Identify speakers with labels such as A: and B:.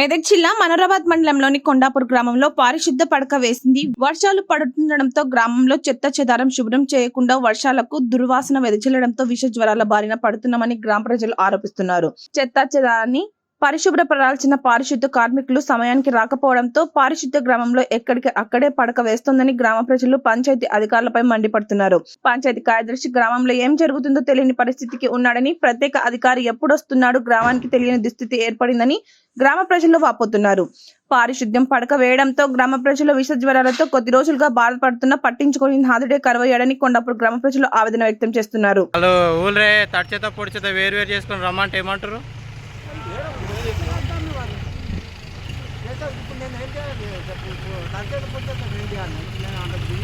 A: మెదక్ జిల్లా మనోరాబాద్ మండలంలోని కొండాపూర్ గ్రామంలో పారిశుద్ధ పడక వేసింది. వర్షాలు పడుతుండడంతో గ్రామంలో చెత్త చెదారం శుభ్రం చేయకుండా వర్షాలకు దుర్వాసన వెదజల్లడంతో విష జ్వరాల బారిన పడుతున్నామని గ్రామ ప్రజలు ఆరోపిస్తున్నారు. చెత్త చెదారాన్ని పరిశుభ్రపడాల్సిన పారిశుద్ధ కార్మికులు సమయానికి రాకపోవడంతో పారిశుద్ధ గ్రామంలో ఎక్కడికి అక్కడే పడక వేస్తోందని గ్రామ ప్రజలు పంచాయతీ అధికారులపై మండిపడుతున్నారు. పంచాయతీ కార్యదర్శి గ్రామంలో ఏం జరుగుతుందో తెలియని పరిస్థితికి ఉన్నాడని ప్రత్యేక అధికారి ఎప్పుడొస్తున్నాడు గ్రామానికి తెలియని దుస్థితి ఏర్పడిందని గ్రామ ప్రజలు వాపోతున్నారు. పారిశుద్ధ్యం పడక వేయడంతో గ్రామ ప్రజలు విష జ్వరాలతో కొద్ది రోజులుగా బాధపడుతున్న పట్టించుకొని హాదుడే కరువయ్యాడని కొండపూర్ గ్రామ ప్రజలు ఆవేదన వ్యక్తం చేస్తున్నారు.
B: హలో ఊళ్ళే తడిచేత పొడిచేత వేరు వేరు చేసుకుని రమ్మంటే ఏమంటారు
C: ఇప్పుడు నేను ఏం చేయాలి చెప్పు ఇప్పుడు తంచేది పోతే నేను ఏం చేయాలి నేను అందరికి